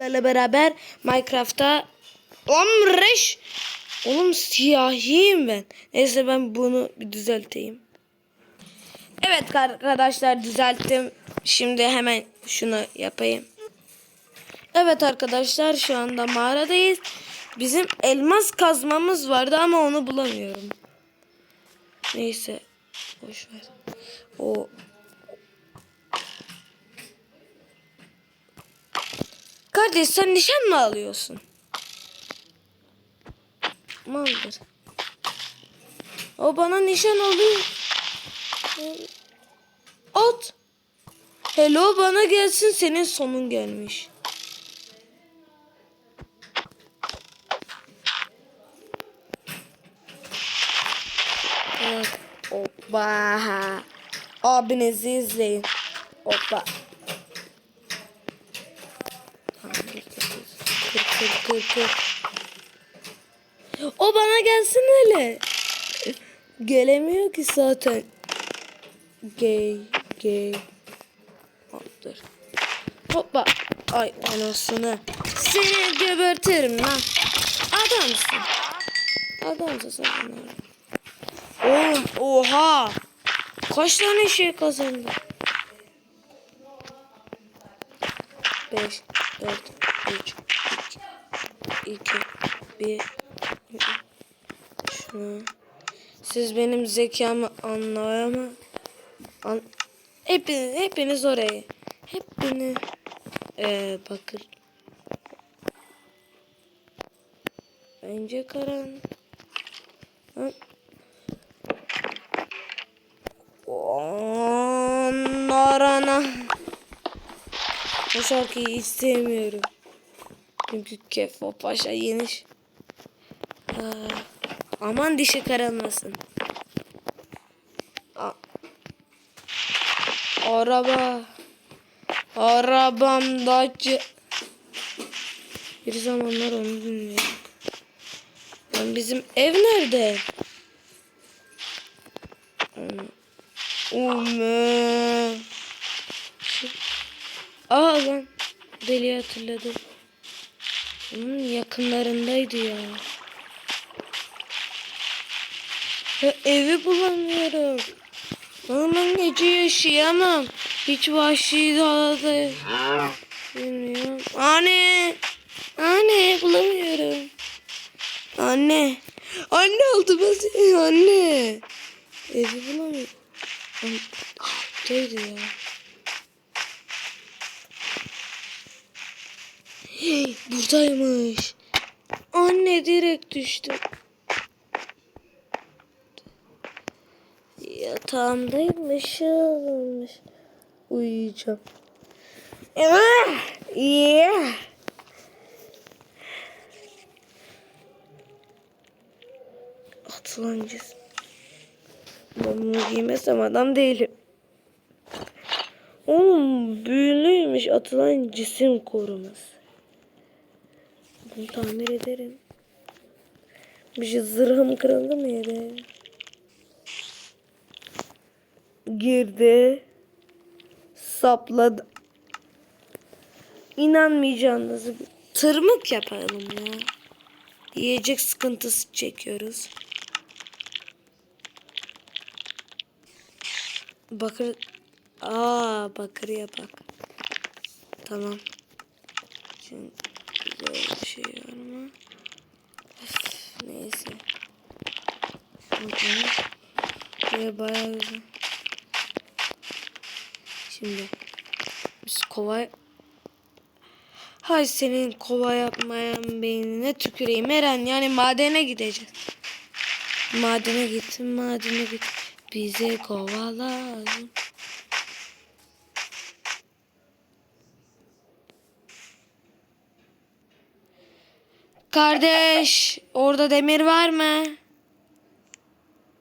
ile beraber Minecraft'ta Omreş Oğlum siyahiyim ben. Neyse ben bunu bir düzelteyim. Evet arkadaşlar düzelttim. Şimdi hemen şunu yapayım. Evet arkadaşlar şu anda mağaradayız. Bizim elmas kazmamız vardı ama onu bulamıyorum. Neyse. Boş ver. O Kardeş sen nişan mı alıyorsun? Maldır. O bana nişan alıyor. At. Hello bana gelsin senin sonun gelmiş. Hoppa. Abinizi izleyin. Hoppa. Kır. O bana gelsin hele. Gelemiyor ki zaten. Gay, gay. Hoptur. Hoppa. Ay anasını. Seni gebertirim lan. Adamsın. Adamsın sen. Oğlum oha. Kaç tane şey kazandın? 5, 4, 3, 2, 2, 1. Şunu. Siz benim zekamı anlayamı. An hepiniz, hepiniz oraya. Hepiniz. Ee, bakın. Bence karan. Ha? Onlarana. Bu şarkıyı hiç sevmiyorum. Çünkü Kefo Paşa yeniş. Aa, aman dişi karalmasın. A- Araba. Arabamdaki. Bir zamanlar onu bilmiyorum. Lan bizim ev nerede? Umme. Aa lan. Deli hatırladım. Onun yakınlarındaydı ya. ya evi bulamıyorum. Ben gece yaşayamam. Hiç vahşi dağda. Bilmiyorum. Anne. Anne bulamıyorum. Anne. Anne oldu ben seni anne. Evi bulamıyorum. Alttaydı ya. Hey, buradaymış. Anne direkt düştü. Yatağımdaymış. Olmuş. Uyuyacağım. Ah, Yeah. Cisim. Ben bunu giymesem adam değilim. Oğlum büyülüymüş atılan cisim koruması. Bunu tamir ederim. Bir şey zırhım kırıldı mı yere? Girdi. Sapladı. İnanmayacağınız tırmık yapalım ya. Yiyecek sıkıntısı çekiyoruz. Bakır. Aa bakır yapak. Tamam. Şimdi güzel bir şey var mı? Üf, neyse. Şuradan. Buraya bayağı güzel. Şimdi biz kova Hay senin kova yapmayan beynine tüküreyim Eren yani madene gideceğiz. Madene git, madene git. Bize kova lazım. Kardeş, orada demir var mı?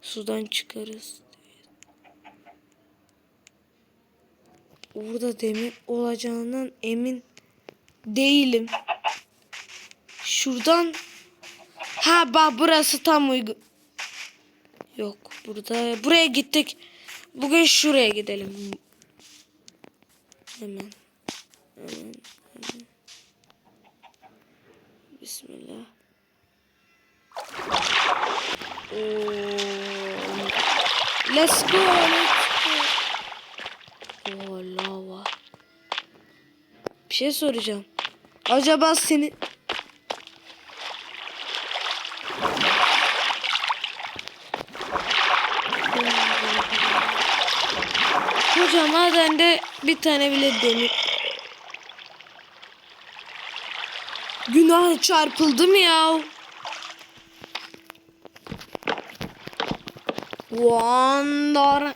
Sudan çıkarız. Orada demir olacağından emin değilim. Şuradan ha bak burası tam uygun. Yok burada buraya gittik. Bugün şuraya gidelim. Hemen. Hemen. Bismillah. Oo. Let's go. Let's go. Oo, lava. Bir şey soracağım. Acaba seni Hocam madende bir tane bile demir. Günah çarpıldı mı ya? Wonder.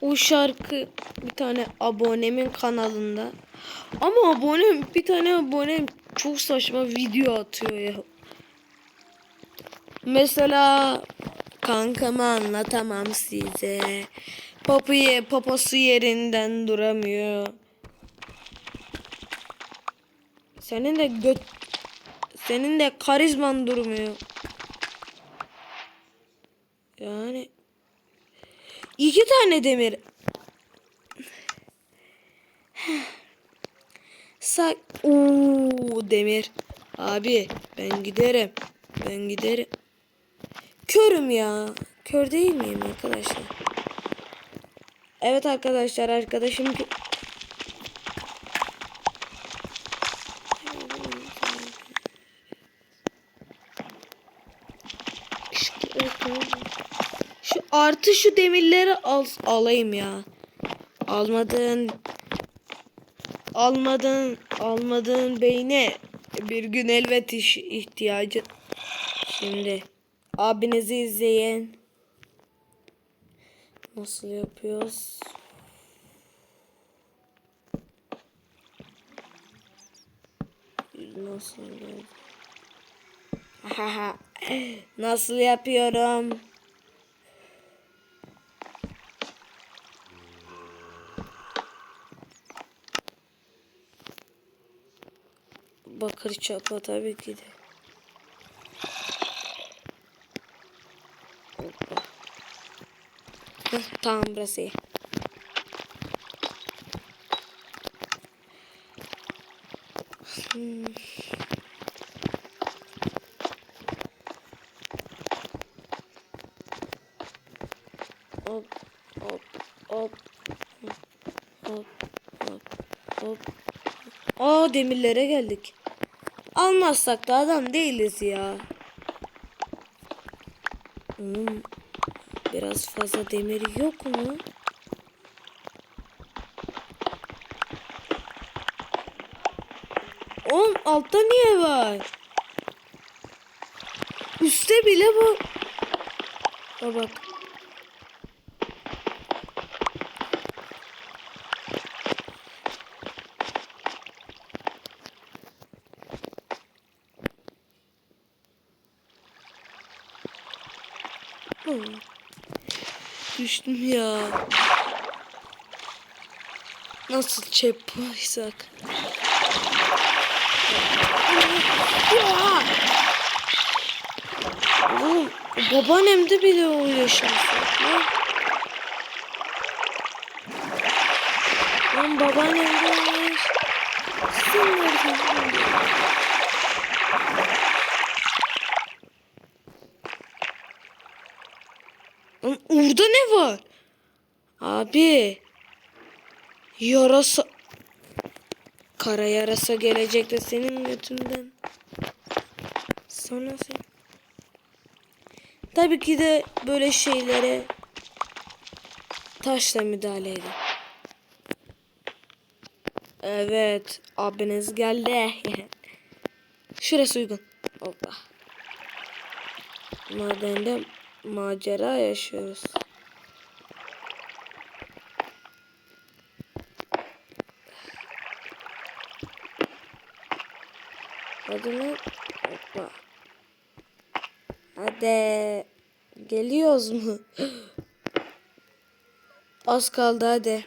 O şarkı bir tane abonemin kanalında. Ama abonem bir tane abonem çok saçma video atıyor ya. Mesela kankamı anlatamam size. Papuyu, poposu yerinden duramıyor. Senin de göt senin de karizman durmuyor. Yani iki tane demir. Sak Oo demir. Abi ben giderim. Ben giderim. Körüm ya. Kör değil miyim arkadaşlar? Evet arkadaşlar arkadaşım kö- Şu artı şu demirleri al alayım ya. Almadın almadın almadığın beyne bir gün elbet iş ihtiyacı. Şimdi abinizi izleyin. Nasıl yapıyoruz? Nasıl. Nasıl yapıyorum? Bakır çapa tabii ki de. Heh, tamam burası iyi. Hmm. Hop hop hop hop hop hop. Aa demirlere geldik. Almazsak da adam değiliz ya. Hmm, biraz fazla demir yok mu? Oğlum altta niye var? Üste bile bu. Aa, bak. Düştüm ya. Nasıl çepaysak. Ya! Oğlum babaannemde bile o yaşamışlar lan. Lan babaannemde olmuş. Sen nereden orada ne var? Abi. Yarasa. Kara yarasa gelecek de senin götünden. Sonra sen. Tabii ki de böyle şeylere taşla müdahale edin. Evet. Abiniz geldi. Şurası uygun. Hoppa. Madende macera yaşıyoruz. Hadi lan. Hoppa. Hadi. Geliyoruz mu? Az kaldı hadi.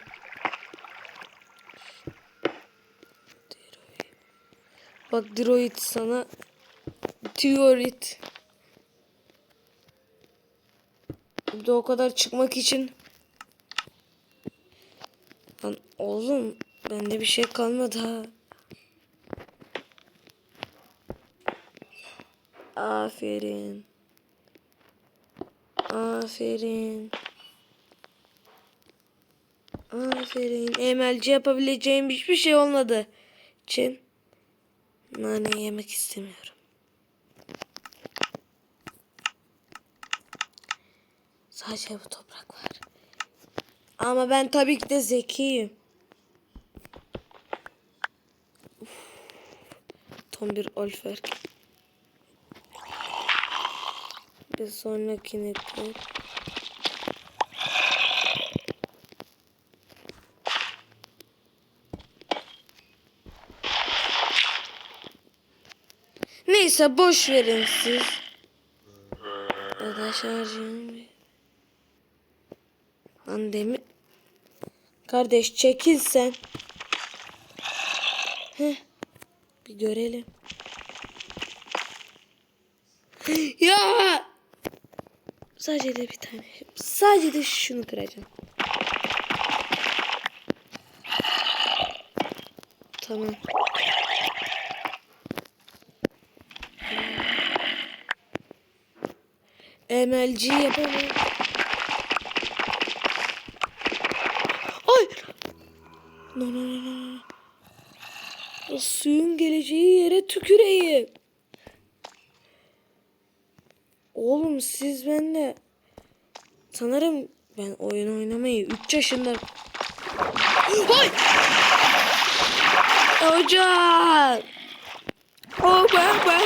Bak Droid sana Tiorit. Bir de o kadar çıkmak için Lan oğlum bende bir şey kalmadı ha. Aferin. Aferin. Aferin. Emelci yapabileceğim hiçbir şey olmadı. Için nane yemek istemiyorum. Sadece bu toprak var. Ama ben tabii ki de zekiyim. Uf. Tam bir alfer. Bir sonrakine koy. Neyse boş verin siz. Ya da şarjım. Lan demir. Kardeş çekil sen. Heh. Bir görelim. ya. Sadece de bir tane. Sadece de şunu kıracağım. Tamam. MLG yapamam. Ay! No no no no. O suyun geleceği yere tüküreyim. Oğlum siz benle sanırım ben oyun oynamayı 3 yaşında Ay! Hocam. Oh ben ben.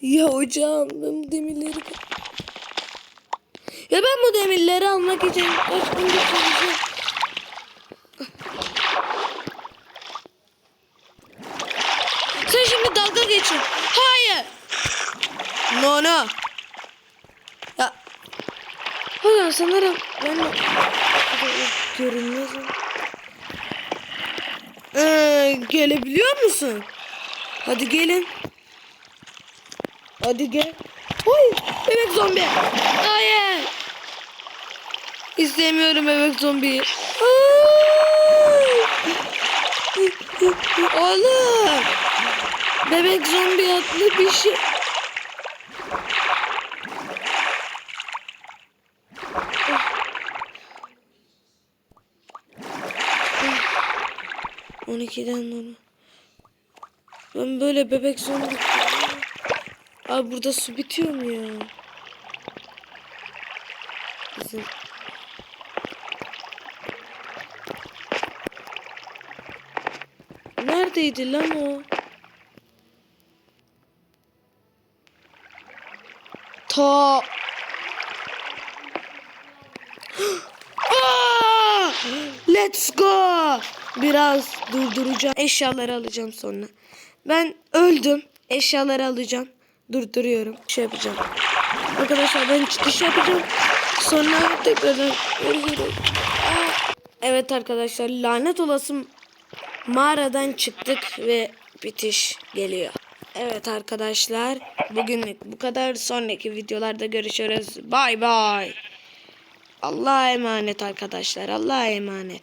Ya hocam ben demirleri... Ya ben bu demirleri almak için kaç gündür. Sen şimdi dalga geçin. Hayır. No no. Ya. Hocam sanırım ben de... Görünmez. Ee, gelebiliyor musun? Hadi gelin. Hadi gel. Oy bebek zombi. Hayır. İstemiyorum bebek zombiyi. Oğlum. Bebek zombi adlı bir şey. On ikiden sonra. Ben böyle bebek zombi... Abi burada su bitiyor mu ya? Bizim... Neredeydi lan o? Ta... Let's go! Biraz durduracağım. Eşyaları alacağım sonra. Ben öldüm. Eşyaları alacağım. Durduruyorum. Şey yapacağım. Arkadaşlar ben çıkış yapacağım. Sonra tekrardan görüşürüz. Evet arkadaşlar lanet olası mağaradan çıktık ve bitiş geliyor. Evet arkadaşlar bugünlük bu kadar. Sonraki videolarda görüşürüz. Bay bay. Allah'a emanet arkadaşlar. Allah'a emanet.